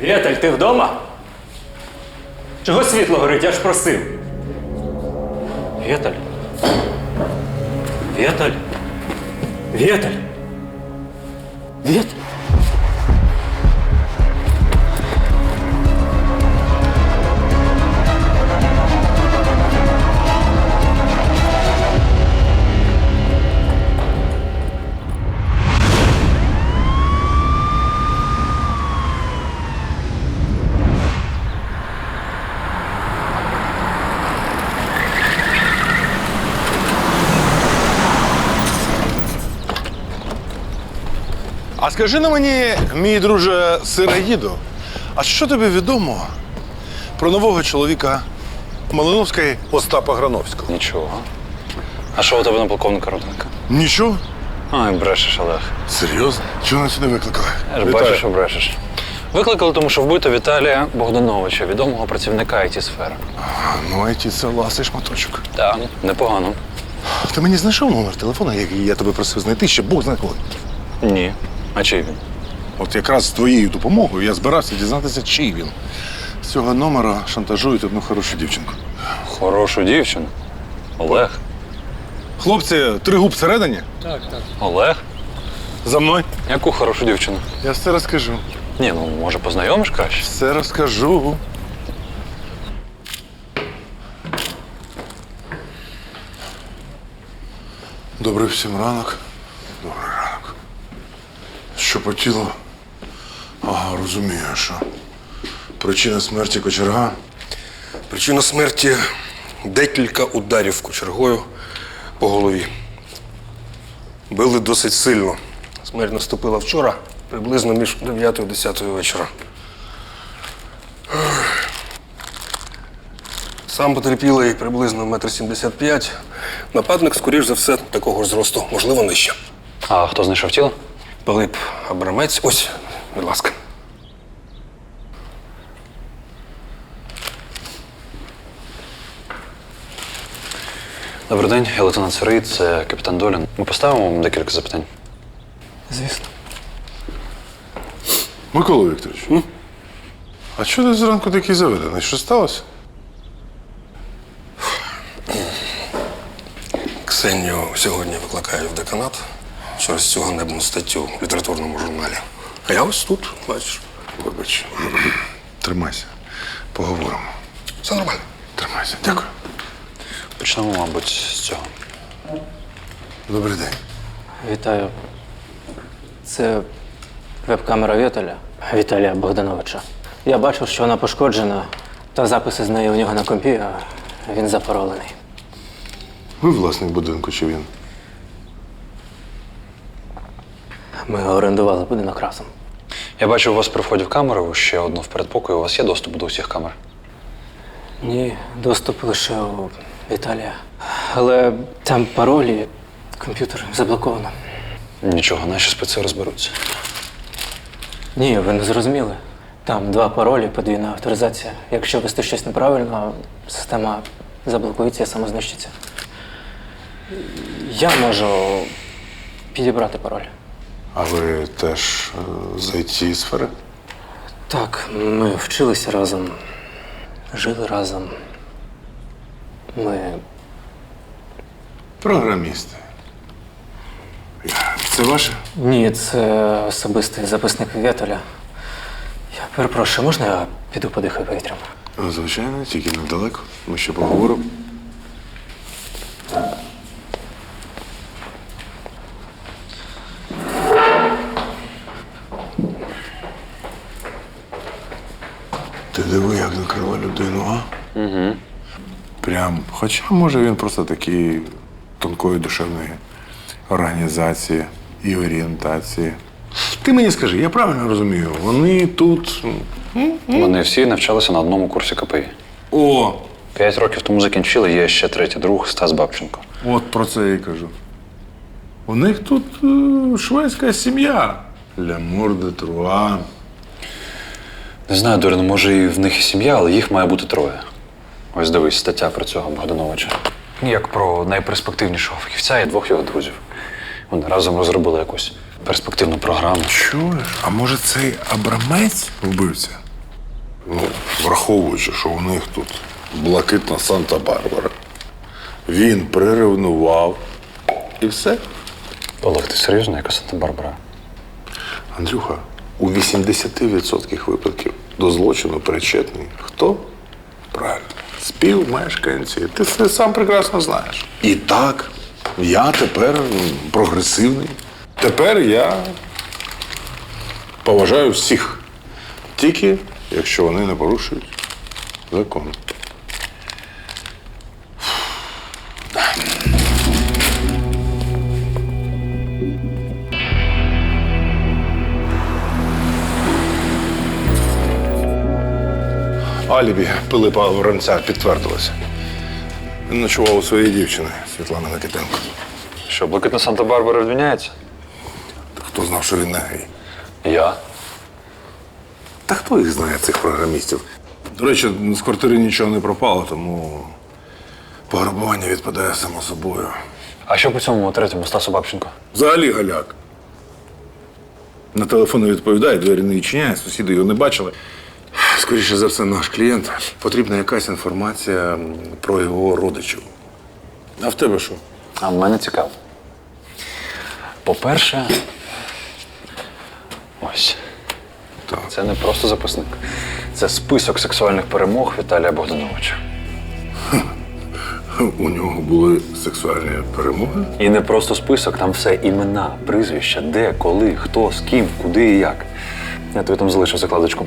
Вєталь, ти вдома? Чого світло горить? Я ж просив. Вєтель. Вєтель. Вєтель. Вєталь. А скажи на мені, мій друже Сираїдо, а що тобі відомо про нового чоловіка Малиновської Остапа Грановського? Нічого. А що у тебе на полковника Руденка? Нічого? Ай, брешеш, Олег. Серйозно? Чого нас сюди викликали? Я ж бачу, що брешеш. Викликали, тому що вбито Віталія Богдановича, відомого працівника it сфери Ну, ті це ласий шматочок. Так, непогано. Ти мені знайшов номер телефона, який я тебе просив знайти, ще Бог знає коли. Ні. А чий він? От якраз з твоєю допомогою я збирався дізнатися, чий він. З цього номера шантажують одну хорошу дівчинку. Хорошу дівчину. Олег. Хлопці, три губ всередині? Так, так. Олег? За мною. Яку хорошу дівчину? Я все розкажу. Ні, ну може познайомиш краще? Все розкажу. Добрий всім ранок. Добрий ранок. Що по тілу? Ага, розумію, що. Причина смерті кочерга. Причина смерті декілька ударів кочергою по голові. Били досить сильно. Смерть наступила вчора, приблизно між 9 і 10 вечора. Сам потерпілий приблизно 1,75 м. Нападник, скоріш за все, такого ж зросту, можливо, нижче. А хто знайшов тіло? Пилип Абрамець. Ось, будь ласка. Добрий день, я лейтенант Сироїд, це капітан Долін. Ми поставимо вам декілька запитань. Звісно. Микола Вікторович. А чого ти зранку такий заведений? Що сталося? Ксенію сьогодні викликаю в деканат через цю ганебну статтю в літературному журналі. А я ось тут, бачиш. Вибач. Тримайся. Поговоримо. Все нормально. Тримайся. Дякую. Почнемо, мабуть, з цього. Добрий день. Вітаю. Це веб-камера Віталя, Віталія Богдановича. Я бачив, що вона пошкоджена, та записи з неї у нього на компі, а він запаролений. Ви власник будинку чи він? Ми орендували будинок разом. Я бачу, у вас при вході в камеру ще одну в передпокої. У вас є доступ до усіх камер? Ні, доступ лише у Віталія. Але там паролі, комп'ютер заблоковано. Нічого, наші спеці розберуться. Ні, ви не зрозуміли. Там два паролі, подвійна авторизація. Якщо вести щось неправильно, система заблокується і самознищиться. Я можу підібрати пароль. А ви теж е, з it сфери? Так, ми вчилися разом, жили разом. Ми. Програмісти. Це ваше? Ні, це особистий записник Вєтоля. Я перепрошую, можна я піду подихаю повітрям? Звичайно, тільки недалеко. Ми ще поговоримо. Ти диви, як накрила людину, а? Угу. Прям. Хоча, може, він просто такий тонкої душевної організації і орієнтації. Ти мені скажи, я правильно розумію, вони тут. Вони всі навчалися на одному курсі КПІ. О! П'ять років тому закінчили, є ще третій друг Стас Бабченко. От про це я й кажу. У них тут е, шведська сім'я. Ля морде труа. Не знаю, Дорін, може і в них і сім'я, але їх має бути троє. Ось дивись, стаття про цього Богдановича. Як про найперспективнішого фахівця і двох його друзів. Вони разом розробили якусь перспективну програму. Чуєш? А може цей абрамець вбивця? Ну, враховуючи, що у них тут блакитна Санта-Барбара, він приревнував і все. Олег, ти серйозно, яка Санта-Барбара? Андрюха, у 80% випадків до злочину причетний хто? Правильно. Співмешканці. Ти це сам прекрасно знаєш. І так, я тепер прогресивний. Тепер я поважаю всіх. Тільки якщо вони не порушують закон. Алібі Пилипа Воронця підтвердилося. Він ночував у своєї дівчини Світлани Микитенко. Що, блакитна Санта-Барбара звільняється? Хто знав, що він не гей? Я. Та хто їх знає, цих програмістів? До речі, з квартири нічого не пропало, тому пограбування відпадає само собою. А що по цьому третьому Стасу Бабченко? Взагалі галяк. На телефон не відповідає, двері не відчиняє, сусіди його не бачили. Скоріше за все, наш клієнт. Потрібна якась інформація про його родичів. А в тебе що? А в мене цікаво. По-перше, ось. Так. Це не просто записник. Це список сексуальних перемог Віталія Богдановича. У нього були сексуальні перемоги. І не просто список, там все імена, прізвища, де, коли, хто, з ким, куди і як. Я тобі там залишив закладочку.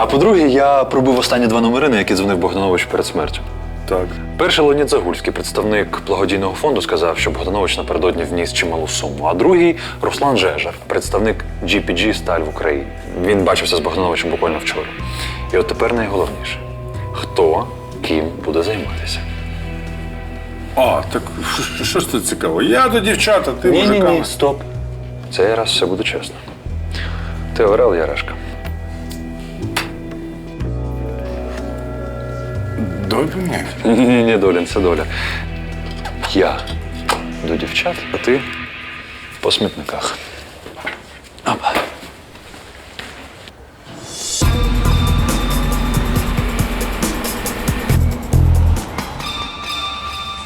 А по-друге, я пробив останні два номери, на які дзвонив Богданович перед смертю. Так. Перший Леонід Загульський, представник благодійного фонду, сказав, що Богданович напередодні вніс чималу суму. А другий Руслан Жежар, представник GPG Сталь в Україні. Він бачився з Богдановичем буквально вчора. І от тепер найголовніше: хто ким буде займатися? А, так що- ж тут цікаво? Я до дівчата, ти Ні, ні, мужиками. ні, стоп. Цей раз все буде чесно. Ти Орел, я Давай. Ні, ні, ні, Долін, це доля. Я до дівчат, а ти по смітниках. Опа.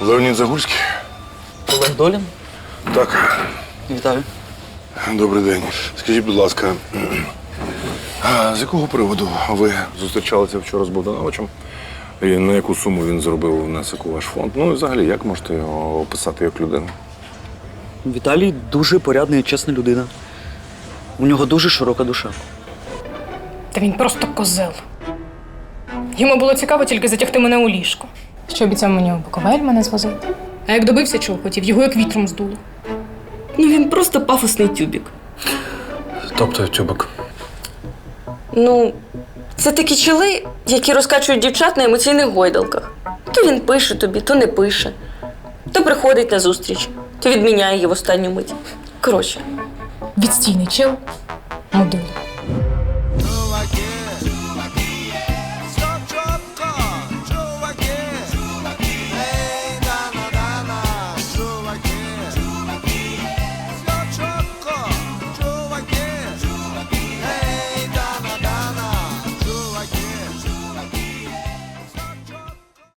Леонід Загульський. Олег Долін? Так, Вітаю. добрий день. Скажіть, будь ласка, а з якого приводу ви зустрічалися вчора з Богдановичем? І на яку суму він зробив внесок у ваш фонд? Ну і взагалі, як можете його описати як людину? Віталій дуже порядна і чесна людина. У нього дуже широка душа. Та він просто козел. Йому було цікаво тільки затягти мене у ліжко. Що обіцяв мені у Буковель мене звозити. А як добився, чого хотів, його як вітром здуло. Ну він просто пафосний тюбік. Тобто тюбик. Ну, це такі чоли, які розкачують дівчат на емоційних гойдалках. То він пише тобі, то не пише. То приходить на зустріч, то відміняє її в останню мить. Коротше, Відстійний чел, мудило.